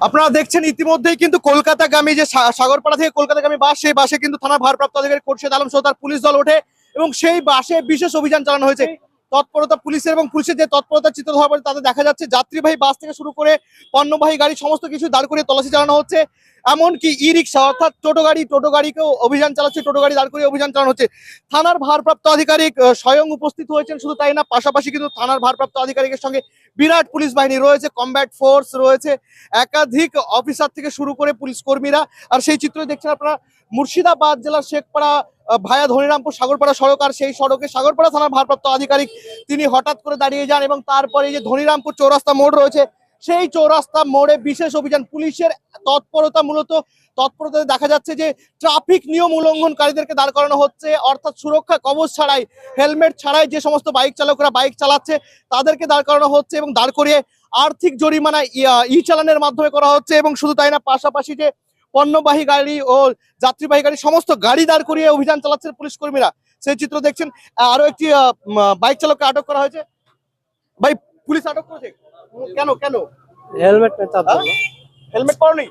আপনারা দেখছেন ইতিমধ্যেই কিন্তু কলকাতাগামী যে সাগরপাড়া থেকে কলকাতাগামী বাস, সেই বাসে কিন্তু থানা ভারপ্রাপ্ত আধিকারিক খোরশেদ আলম সহ তার পুলিশ দল ওঠে এবং সেই বাসে বিশেষ অভিযান চালানো হয়েছে। তৎপরতা পুলিশের এবং পুলিশের যে তৎপরতার চিত্র ধরা পড়ে তাতে দেখা যাচ্ছে যাত্রীবাহী বাস থেকে শুরু করে পণ্যবাহী গাড়ি সমস্ত কিছু দাঁড় করিয়ে তল্লাশি চালানো হচ্ছে। এমনকি ই রিক্সা অর্থাৎ টোটো গাড়ি, টোটো গাড়িকেও অভিযান চালাচ্ছে, টোটো গাড়ি দাঁড় করিয়ে অভিযান চালানো হচ্ছে। থানার ভারপ্রাপ্ত আধিকারিক স্বয়ং উপস্থিত হয়েছেন শুধু তাই না, পাশাপাশি কিন্তু থানার ভারপ্রাপ্ত আধিকারিকের সঙ্গে বিরাট পুলিশ বাহিনী রয়েছে কমব্যাট ফোর্স রয়েছে। একাধিক অফিসার থেকে শুরু করে পুলিশ কর্মীরা, আর সেই চিত্র দেখছেন আপনারা মুর্শিদাবাদ জেলার শেখপাড়া ভায়া ধনিরামপুর সাগরপাড়া সড়ক আর সেই সড়কে সাগরপাড়া থানার ভারপ্রাপ্ত আধিকারিক তিনি হঠাৎ করে দাঁড়িয়ে যান এবং তারপরে যে ধনিরামপুর চৌরাস্তা মোড় রয়েছে, সেই চৌরাস্তা মোড়ে বিশেষ অভিযান, পুলিশের তৎপরতা মূলত, তৎপরতাতে দেখা যাচ্ছে যে ট্রাফিক নিয়ম উল্লঙ্ঘনকারীদেরকে দাঁড় করানো হচ্ছে, অর্থাৎ সুরক্ষা কবচ ছাড়াই, হেলমেট ছাড়াই যে সমস্ত বাইক চালকরা বাইক চালাচ্ছে, তাদেরকে দাঁড় করানো হচ্ছে এবং দাঁড় করিয়ে আর্থিক জরিমানা ই চালানের মাধ্যমে করা হচ্ছে এবং শুধু তাই না, পাশাপাশি যে পণ্যবাহী গাড়ি ও যাত্রীবাহী গাড়ি সমস্ত গাড়ি দাঁড় করিয়ে অভিযান চালাচ্ছেন পুলিশ কর্মীরা। সেই চিত্র দেখছেন আরও একটি বাইক চালককে আটক করা হয়েছে। ভাই পুলিশ আটক করেছে? কেন কেন? হেলমেট হেলমেট পরেনি?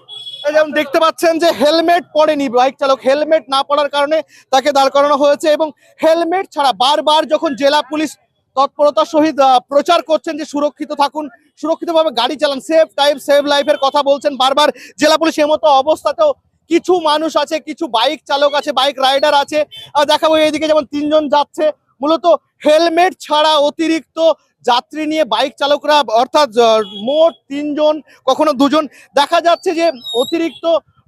যেমন দেখতে পাচ্ছেন যে হেলমেট পরেনি বাইক চালক। হেলমেট না পরার কারণে তাকে দাঁড় করানো হয়েছে এবং হেলমেট ছাড়া বারবার যখন জেলা পুলিশ তৎপরতার সহিত প্রচার করছেন যে সুরক্ষিত থাকুন, সুরক্ষিতভাবে গাড়ি চালান সেফ টাইম সেভ লাইফের কথা বলছেন বারবার। জেলা পুলিশ এমতো অবস্থাতেও কিছু মানুষ আছে, কিছু বাইক চালক আছে বাইক রাইডার আছে। দেখাবো এইদিকে যেমন তিনজন যাচ্ছে। মূলত হেলমেট ছাড়া অতিরিক্ত যাত্রী নিয়ে বাইক চালকরা, অর্থাৎ মোট তিনজন, কখনো দুজন। দেখা যাচ্ছে যে অতিরিক্ত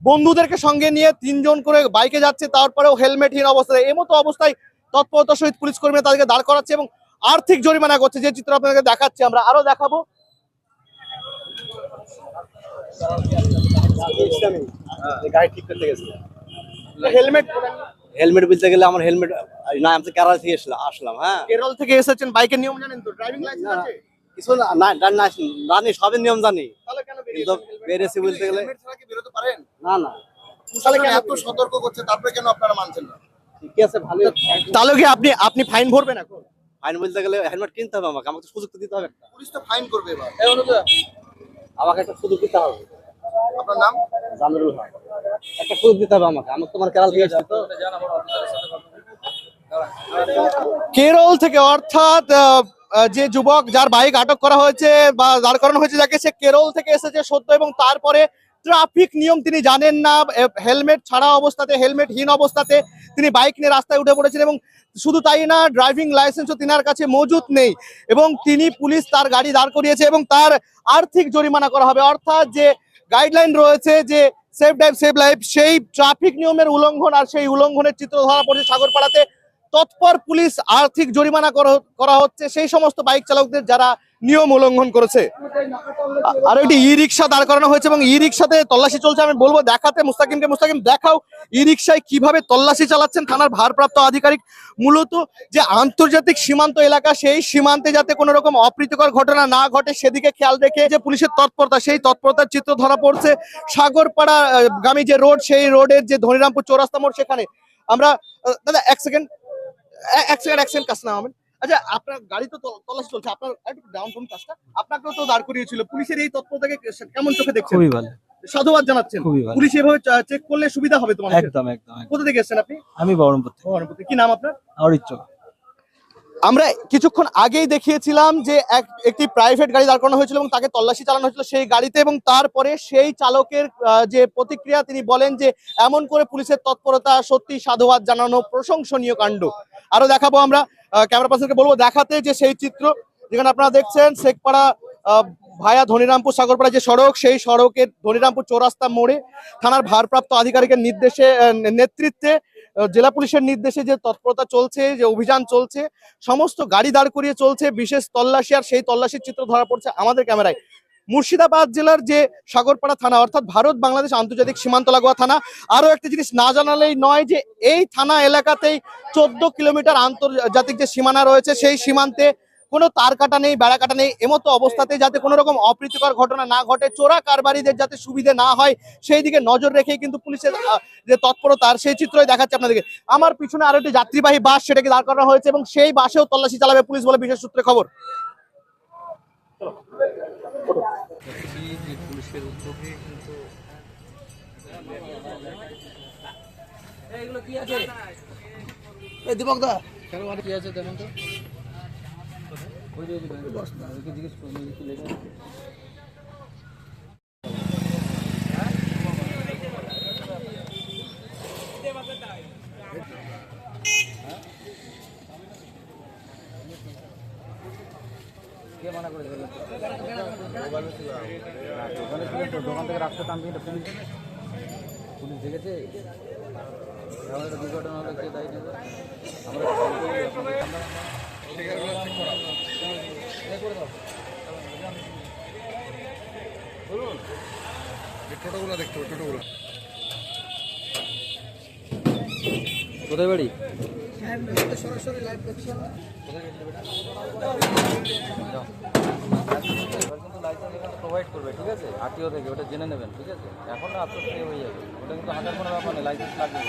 বন্ধুদেরকে সঙ্গে নিয়ে তিনজন করে বাইকে যাচ্ছে, তারপরেও হেলমেটহীন অবস্থায়। এমতো অবস্থায় তৎপরতার সহিত পুলিশ কর্মীরা তাদেরকে দাঁড় করাচ্ছে এবং আর্থিক জরিমানা করছে যে চিত্র আপনাদেরকে দেখাচ্ছি আমরা আরও দেখাবো। গাড়ি ঠিক করতে গেছিল হেলমেট হেলমেট বলতে গেলে আমার হেলমেট না আমি কেরালা থেকে এসলাম আসলাম হ্যাঁ। কেরল থেকে এসেছেন বাইকের নিয়ম জানেন তো ড্রাইভিং লাইসেন্স আছে? কিছু না না জানি নিয়ম জানি। তাহলে কিন্তু বেরিয়েছি বলতে গেলে কি বেরোতে পারেন? না না। তাহলে কেন এত সতর্ক করছে তারপরে কেন আপনারা মানছেন না? ঠিক আছে ভালো তাহলে কি আপনি আপনি ফাইন ভরবেন এখন? ফাইন বলতে গেলে হেলমেট কিনতে হবে আমাকে আমাকে সুযোগ তো দিতে হবে একটা। পুলিশ তো ফাইন করবে এবার। আমাকে একটা সুযোগ দিতে হবে। আপনার নাম? জামিরুল হক। একটা সুযোগ দিতে হবে আমাকে আমার তোমার কেরালা থেকে এসেছি তো কেরল থেকে অর্থাৎ যে যুবক যার বাইক আটক করা হয়েছে বা দাঁড় করানো হয়েছে যাকে সে কেরল থেকে এসেছে সত্য এবং তারপরে ট্রাফিক নিয়ম তিনি জানেন না হেলমেট ছাড়া অবস্থাতে, হেলমেটহীন অবস্থাতে তিনি বাইক নিয়ে রাস্তায় উঠে পড়েছেন এবং শুধু তাই না ড্রাইভিং লাইসেন্সও তিনার কাছে মজুদ নেই এবং তিনি পুলিশ তার গাড়ি দাঁড় করিয়েছে এবং তার আর্থিক জরিমানা করা হবে। অর্থাৎ যে গাইডলাইন রয়েছে যে সেফ ড্রাইভ সেভ লাইফ সেই ট্রাফিক নিয়মের উল্লঙ্ঘন আর সেই উল্লঙ্ঘনের চিত্র ধরা পড়ছে সাগরপাড়াতে। তৎপর পুলিশ আর্থিক জরিমানা করা হচ্ছে। সেই সমস্ত বাইক চালকদের যারা নিয়ম উল্লঙ্ঘন করেছে। আর একটি ই রিক্সা দাঁড় করানো হয়েছে এবং ই রিক্সাতে তল্লাশি চলছে। আমি বলব, দেখাতে মুস্তাকিমকে, মুস্তাকিম, দেখাও ই রিক্সায় কীভাবে তল্লাশি চালাচ্ছেন থানার ভারপ্রাপ্ত আধিকারিক। মূলত যে আন্তর্জাতিক সীমান্ত এলাকা, সেই সীমান্তে যাতে কোনো রকম অপ্রীতিকর ঘটনা না ঘটে, সেদিকে খেয়াল রেখে যে পুলিশের তৎপরতা, সেই তৎপরতার চিত্র ধরা পড়ছে সাগরপাড়া গামী যে রোড, সেই রোডের যে ধনিরামপুর চৌরাস্তা মোড় সেখানে। আমরা দাদা, এক সেকেন্ড এক সেকেন্ড এক সেকেন্ড, কাজ না আচ্ছা আপনার গাড়ি তো তল- তল্লাশি চলছে। আপনার একটু ডাউন ফোন কাজটা। আপনাকেও তো দাঁড় করিয়েছিল। পুলিশের এই তৎপরতাকে কেমন চোখে দেখছেন? খুবই ভালো। সাধুবাদ জানাচ্ছেন। খুবই ভালো। পুলিশ এভাবে চেক করলে সুবিধা হবে তোমার একদম একদম। কোথা থেকে এসেছেন আপনি? আমি বহরমপুর থেকে। বহরমপুর। কি নাম আপনার? আমার ইচ্ছা আমরা কিছুক্ষণ আগেই দেখিয়েছিলাম যে এক, একটি প্রাইভেট গাড়ি দাঁড় করানো হয়েছিল এবং তাকে তল্লাশি চালানো হয়েছিল সেই গাড়িতে এবং তারপরে সেই চালকের যে প্রতিক্রিয়া, তিনি বলেন যে এমন করে পুলিশের তৎপরতা সত্যি সাধুবাদ জানানো প্রশংসনীয় কাণ্ড। আরও দেখাবো আমরা ক্যামেরা পার্সনকে বলব, দেখাতে যে সেই চিত্র, যেখানে আপনারা দেখছেন শেখপাড়া ভায়া ধনিরামপুর সাগরপাড়া যে সড়ক, সেই সড়কের ধনিরামপুর চৌরাস্তা মোড়ে থানার ভারপ্রাপ্ত আধিকারিকের নির্দেশে নেতৃত্বে জেলা পুলিশের নির্দেশে যে তৎপরতা চলছে, যে অভিযান চলছে, সমস্ত গাড়ি দাঁড় করিয়ে চলছে, বিশেষ তল্লাশি আর সেই তল্লাশির চিত্র ধরা পড়ছে আমাদের ক্যামেরায়। মুর্শিদাবাদ জেলার যে সাগরপাড়া থানা, অর্থাৎ ভারত বাংলাদেশ আন্তর্জাতিক সীমান্ত লাগোয়া থানা, আরও একটা জিনিস না জানালেই নয় যে এই থানা এলাকাতেই চোদ্দ কিলোমিটার আন্তর্জাতিক যে সীমানা রয়েছে, সেই সীমান্তে কোনো তার কাটা নেই বেড়া কাটা নেই এমতো অবস্থাতে যাতে কোনো রকম অপ্রীতিকর ঘটনা না ঘটে চোরা কারবারিদের যাতে সুবিধে না হয় সেই দিকে নজর রেখেই কিন্তু পুলিশের যে তৎপরতার সেই চিত্রই দেখাচ্ছে আপনাদেরকে। আমার পিছনে আরও একটি যাত্রীবাহী বাস সেটাকে দাঁড় করানো হয়েছে এবং সেই বাসেও তল্লাশি চালাবে পুলিশ বলে বিশেষ সূত্রে খবর। পুলিশের উদ্যোগে কিন্তু এগুলো কি আছে? এই দীপক দা। কেন কি আছে দেখুন তো? কি মানা করে দিল দোকান থেকে রাখতে টান দিয়ে পুলিশ পুলিশ দেখেছে একটা দুর্ঘটনা হলে কে দায়ী নেবে আমরা টোটোগুলো দেখতে টোটোগুলো কোথায় বাড়ি প্রোভাইড করবে, ঠিক আছে? আরটিও থেকে, ওটা জেনে নেবেন, ঠিক আছে? এখন আপনার পে হয়ে যাবে। ওটা কিন্তু হাজার কোনো ব্যাপার নেই লাইসেন্স লাগবে?